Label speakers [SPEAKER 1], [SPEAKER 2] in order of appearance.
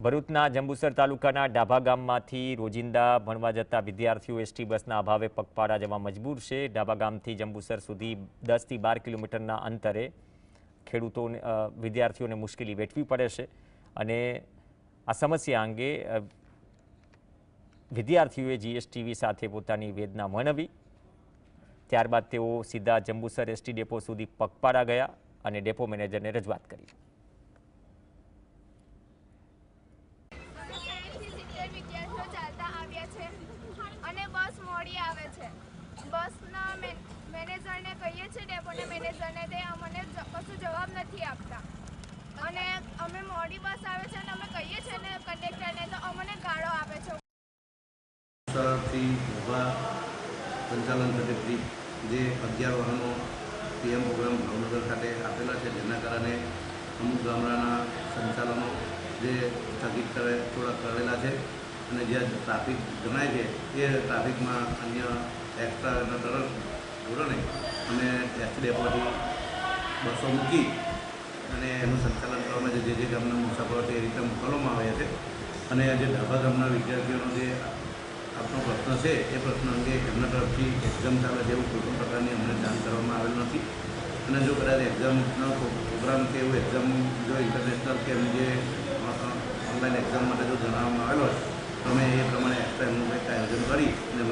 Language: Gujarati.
[SPEAKER 1] ભરૂચના જંબુસર તાલુકાના ડાભા ગામમાંથી રોજિંદા ભણવા જતા વિદ્યાર્થીઓ એસટી બસના અભાવે પગપાળા જવા મજબૂર છે. ડાભા ગામથી જંબુસર સુધી દસથી બાર કિલોમીટરના અંતરે ખેડૂતોને વિદ્યાર્થીઓને મુશ્કેલી વેઠવી પડે છે અને આ સમસ્યા અંગે વિદ્યાર્થીઓએ જીએસટીવી સાથે પોતાની વેદના વર્ણવી. ત્યારબાદ તેઓ સીધા જંબુસર એસટી ડેપો સુધી પગપાળા ગયા અને ડેપો મેનેજરને રજૂઆત કરી
[SPEAKER 2] સાઠથી સિત્તેર વિદ્યાર્થીઓ ચાલતા આવ્યા છે અને બસ મોડી આવે છે બસના મેન- મેનેજરને કહીએ છીએ ડેપોના મેનેજરને તે અમને જ- કશું જવાબ નથી આપતા. અને અમે મોડી બસ આવે છે અને અમે કહીએ છીએ ને કંડક્ટરને, તો અમને ગાળો આપે છે.
[SPEAKER 3] સરળથી ઊભા સંચાલન તરફથી જે અગિયાર વાહનો પીએમ પ્રોગ્રામ ભાવનગર ખાતે આપેલા છે, જેના કારણે અમુક ગામડાના સંચાલનો જે સ્થગિત કરે, થોડા કરેલા છે અને જ્યાં ટ્રાફિક જણાય છે, એ ટ્રાફિકમાં અન્ય એક્સ્ટ્રા ધોરણે અમે એસટી ડેપોથી બસો મૂકી અને એનું સંચાલન કરવામાં જે જે ગામના મુસાફરો છે એ રીતે મોકલવામાં આવ્યા છે. અને જે ડાભા ગામના વિદ્યાર્થીઓનો જે આપનો પ્રશ્ન છે, એ પ્રશ્ન અંગે એમના તરફથી એક્ઝામ ચાલે છે એવું કોઈ પણ પ્રકારની અમને જાણ કરવામાં આવેલ નથી. અને જો કદાચ એક્ઝામનો પ્રોગ્રામ કે એવું એક્ઝામ જો ઇન્ટરનેશનલ કે એમ જે ઓનલાઈન એક્ઝામ માટે જો જણાવવામાં આવેલો હોય, તો અમે એ પ્રમાણે એક્સ્ટ્રા એમનું કંઈક આયોજન કરી અને